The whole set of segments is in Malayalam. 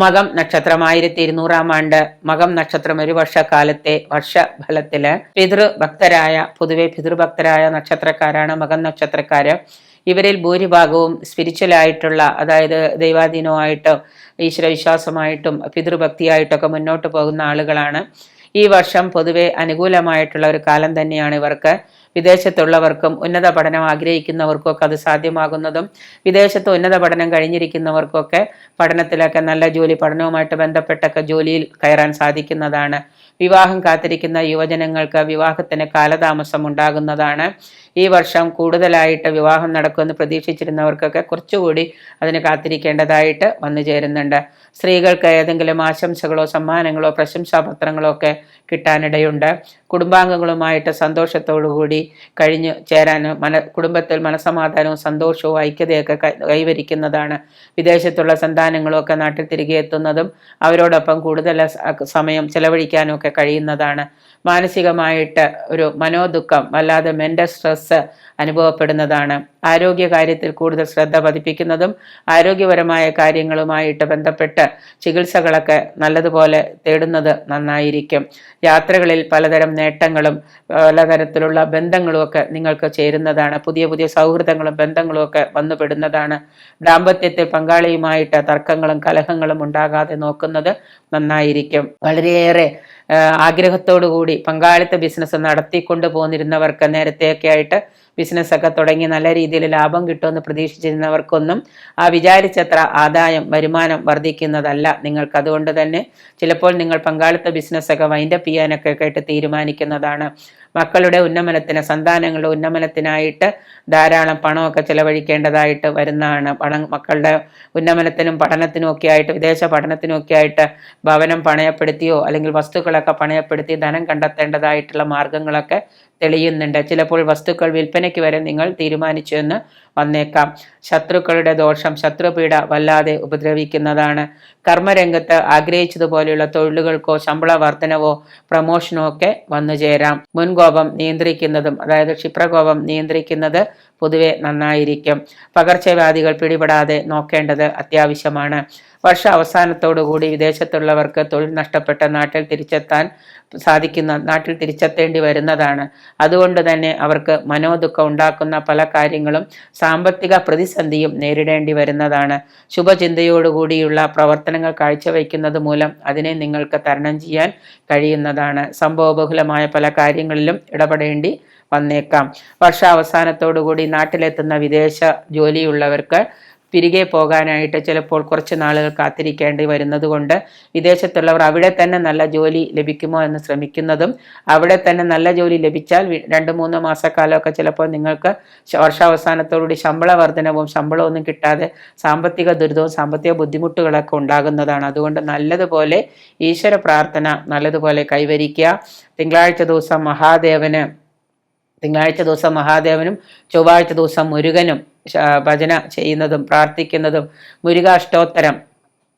മകം നക്ഷത്രം ആയിരത്തി ഇരുന്നൂറാം ആണ്ട്. മകം നക്ഷത്രം ഒരു വർഷക്കാലത്തെ വർഷഫലത്തിൽ പിതൃഭക്തരായ പൊതുവെ പിതൃഭക്തരായ നക്ഷത്രക്കാരാണ് മകം നക്ഷത്രക്കാര്. ഇവരിൽ ഭൂരിഭാഗവും സ്പിരിച്വൽ ആയിട്ടുള്ള അതായത് ദൈവാധീനമായിട്ടോ ഈശ്വരവിശ്വാസമായിട്ടും പിതൃഭക്തിയായിട്ടൊക്കെ മുന്നോട്ട് പോകുന്ന ആളുകളാണ്. ഈ വർഷം പൊതുവെ അനുകൂലമായിട്ടുള്ള ഒരു കാലം തന്നെയാണ് ഇവർക്ക്. വിദേശത്തുള്ളവർക്കും ഉന്നത പഠനം ആഗ്രഹിക്കുന്നവർക്കൊക്കെ അത് സാധ്യമാകുന്നതും വിദേശത്ത് ഉന്നത പഠനം കഴിഞ്ഞിരിക്കുന്നവർക്കൊക്കെ പഠനത്തിലൊക്കെ നല്ല ജോലി പഠനവുമായിട്ട് ബന്ധപ്പെട്ടൊക്കെ ജോലിയിൽ കയറാൻ സാധിക്കുന്നതാണ്. വിവാഹം കാത്തിരിക്കുന്ന യുവജനങ്ങൾക്ക് വിവാഹത്തിന് കാലതാമസം ഉണ്ടാകുന്നതാണ്. ഈ വർഷം കൂടുതലായിട്ട് വിവാഹം നടക്കുമെന്ന് പ്രതീക്ഷിച്ചിരുന്നവർക്കൊക്കെ കുറച്ചുകൂടി അതിന് കാത്തിരിക്കേണ്ടതായിട്ട് വന്നു ചേരുന്നുണ്ട്. സ്ത്രീകൾക്ക് ഏതെങ്കിലും ആശംസകളോ സമ്മാനങ്ങളോ പ്രശംസാപത്രങ്ങളോ ഒക്കെ കിട്ടാനിടയുണ്ട്. കുടുംബാംഗങ്ങളുമായിട്ട് സന്തോഷത്തോടുകൂടി കഴിഞ്ഞു ചേരാൻ മന കുടുംബത്തിൽ മനസമാധാനവും സന്തോഷവും ഐക്യതയൊക്കെ കൈവരിക്കുന്നതാണ്. വിദേശത്തുള്ള സന്താനങ്ങളും ഒക്കെ നാട്ടിൽ തിരികെ എത്തുന്നതും അവരോടൊപ്പം കൂടുതൽ സമയം ചെലവഴിക്കാനും ഒക്കെ കഴിയുന്നതാണ്. മാനസികമായിട്ട് ഒരു മനോദുഃഖം വല്ലാതെ മെന്റൽ സ്ട്രെസ് അനുഭവപ്പെടുന്നതാണ്. ആരോഗ്യ കാര്യത്തിൽ കൂടുതൽ ശ്രദ്ധ പതിപ്പിക്കുന്നതും ആരോഗ്യപരമായ കാര്യങ്ങളുമായിട്ട് ബന്ധപ്പെട്ട് ചികിത്സകളൊക്കെ നല്ലതുപോലെ തേടുന്നത് നന്നായിരിക്കും. യാത്രകളിൽ പലതരം നേട്ടങ്ങളും പലതരത്തിലുള്ള ബന്ധങ്ങളും ഒക്കെ നിങ്ങൾക്ക് ചേരുന്നതാണ്. പുതിയ പുതിയ സൗഹൃദങ്ങളും ബന്ധങ്ങളും ഒക്കെ വന്നുപെടുന്നതാണ്. ദാമ്പത്യത്തിൽ പങ്കാളിയുമായിട്ട് തർക്കങ്ങളും കലഹങ്ങളും ഉണ്ടാകാതെ നോക്കുന്നത് നന്നായിരിക്കും. വളരെയേറെ ആഗ്രഹത്തോടു കൂടി പങ്കാളിത്ത ബിസിനസ് നടത്തിക്കൊണ്ട് പോന്നിരുന്നവർക്ക് നേരത്തെയൊക്കെ ആയിട്ട് ബിസിനസ്സൊക്കെ തുടങ്ങി നല്ല രീതിയിൽ ലാഭം കിട്ടുമെന്ന് പ്രതീക്ഷിച്ചിരുന്നവർക്കൊന്നും ആ വിചാരിച്ചത്ര ആദായം വരുമാനം വർദ്ധിക്കുന്നതല്ല നിങ്ങൾക്ക്. അതുകൊണ്ട് തന്നെ ചിലപ്പോൾ നിങ്ങൾ പങ്കാളിത്ത ബിസിനസ്സൊക്കെ വൈൻഡപ്പ് ചെയ്യാനൊക്കെ ആയിട്ട് തീരുമാനിക്കുന്നതാണ്. മക്കളുടെ ഉന്നമനത്തിന് സന്താനങ്ങളുടെ ഉന്നമനത്തിനായിട്ട് ധാരാളം പണമൊക്കെ ചിലവഴിക്കേണ്ടതായിട്ട് വരുന്നതാണ്. പണം മക്കളുടെ ഉന്നമനത്തിനും പഠനത്തിനും ഒക്കെ ആയിട്ട് വിദേശ പഠനത്തിനും ഒക്കെ ആയിട്ട് ഭവനം പണയപ്പെടുത്തിയോ അല്ലെങ്കിൽ വസ്തുക്കളൊക്കെ പണയപ്പെടുത്തി ധനം കണ്ടെത്തേണ്ടതായിട്ടുള്ള മാർഗങ്ങളൊക്കെ തെളിയുന്നുണ്ട്. ചിലപ്പോൾ വസ്തുക്കൾ വിൽപ്പനയ്ക്ക് വരെ നിങ്ങൾ തീരുമാനിച്ചു എന്ന് വന്നേക്കാം. ശത്രുക്കളുടെ ദോഷം ശത്രുപീഡ വല്ലാതെ ഉപദ്രവിക്കുന്നതാണ്. കർമ്മരംഗത്ത് ആഗ്രഹിച്ചതുപോലെയുള്ള തൊഴിലുകൾക്കോ ശമ്പള വർധനവോ പ്രമോഷനോ ഒക്കെ വന്നു ചേരാം. മുൻകോപം നിയന്ത്രിക്കുന്നതും അതായത് ക്ഷിപ്രകോപം നിയന്ത്രിക്കുന്നത് പൊതുവെ നന്നായിരിക്കും. പകർച്ചവ്യാധികൾ പിടിപെടാതെ നോക്കേണ്ടത് അത്യാവശ്യമാണ്. വർഷ അവസാനത്തോടുകൂടി വിദേശത്തുള്ളവർക്ക് തൊഴിൽ നഷ്ടപ്പെട്ട നാട്ടിൽ തിരിച്ചെത്താൻ സാധിക്കുന്ന നാട്ടിൽ തിരിച്ചെത്തേണ്ടി വരുന്നതാണ്. അതുകൊണ്ട് തന്നെ അവർക്ക് മനോദുഃഖം ഉണ്ടാക്കുന്ന പല കാര്യങ്ങളും സാമ്പത്തിക പ്രതിസന്ധിയും നേരിടേണ്ടി വരുന്നതാണ്. ശുഭചിന്തയോടുകൂടിയുള്ള പ്രവർത്തനങ്ങൾ കാഴ്ചവെക്കുന്നത് മൂലം അതിനെ നിങ്ങൾക്ക് തരണം ചെയ്യാൻ കഴിയുന്നതാണ്. സംഭവബഹുലമായ പല കാര്യങ്ങളിലും ഇടപെടേണ്ടി വന്നേക്കാം. വർഷാവസാനത്തോടുകൂടി നാട്ടിലെത്തുന്ന വിദേശ ജോലിയുള്ളവർക്ക് തിരികെ പോകാനായിട്ട് ചിലപ്പോൾ കുറച്ച് നാളുകൾ കാത്തിരിക്കേണ്ടി വരുന്നത് കൊണ്ട് വിദേശത്തുള്ളവർ അവിടെ തന്നെ നല്ല ജോലി ലഭിക്കുമോ എന്ന് ശ്രമിക്കുന്നതും അവിടെ തന്നെ നല്ല ജോലി ലഭിച്ചാൽ രണ്ട് മൂന്ന് മാസക്കാലമൊക്കെ ചിലപ്പോൾ നിങ്ങൾക്ക് വർഷാവസാനത്തോടുകൂടി ശമ്പള വർധനവും ശമ്പളമൊന്നും കിട്ടാതെ സാമ്പത്തിക ദുരിതവും സാമ്പത്തിക ബുദ്ധിമുട്ടുകളൊക്കെ ഉണ്ടാകുന്നതാണ്. അതുകൊണ്ട് നല്ലതുപോലെ ഈശ്വര പ്രാർത്ഥന നല്ലതുപോലെ കൈവരിക്കുക. തിങ്കളാഴ്ച ദിവസം മഹാദേവന് തിങ്കളാഴ്ച ദിവസം മഹാദേവനും ചൊവ്വാഴ്ച ദിവസം മുരുകനും ഭജന ചെയ്യുന്നതും പ്രാർത്ഥിക്കുന്നതും. മുരുക അഷ്ടോത്തരം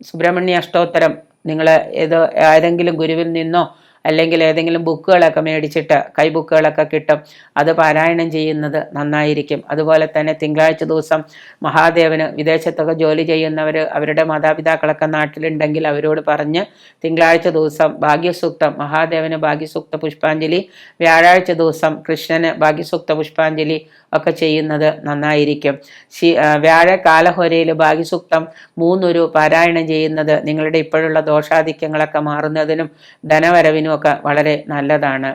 സുബ്രഹ്മണ്യ അഷ്ടോത്തരം. നിങ്ങൾ ഏതോ ഏതെങ്കിലും ഗുരുവിൽ നിന്നോ അല്ലെങ്കിൽ ഏതെങ്കിലും ബുക്കുകളൊക്കെ മേടിച്ചിട്ട് കൈ ബുക്കുകളൊക്കെ കിട്ടും. അത് പാരായണം ചെയ്യുന്നത് നന്നായിരിക്കും. അതുപോലെ തന്നെ തിങ്കളാഴ്ച ദിവസം മഹാദേവന് വിദേശത്തൊക്കെ ജോലി ചെയ്യുന്നവർ അവരുടെ മാതാപിതാക്കളൊക്കെ നാട്ടിലുണ്ടെങ്കിൽ അവരോട് പറഞ്ഞ് തിങ്കളാഴ്ച ദിവസം ഭാഗ്യസൂക്തം മഹാദേവന് ഭാഗ്യസൂക്ത പുഷ്പാഞ്ജലി വ്യാഴാഴ്ച ദിവസം കൃഷ്ണന് ഭാഗ്യസൂക്ത പുഷ്പാഞ്ജലി ഒക്കെ ചെയ്യുന്നത് നന്നായിരിക്കും. ശി വ്യാഴ കാലഹോരയിൽ ഭാഗ്യസൂക്തം മൂന്നൊരു പാരായണം ചെയ്യുന്നത് നിങ്ങളുടെ ഇപ്പോഴുള്ള ദോഷാധിക്യങ്ങളൊക്കെ മാറുന്നതിനും ധനവരവിനും ഒക്കെ വളരെ നല്ലതാണ്.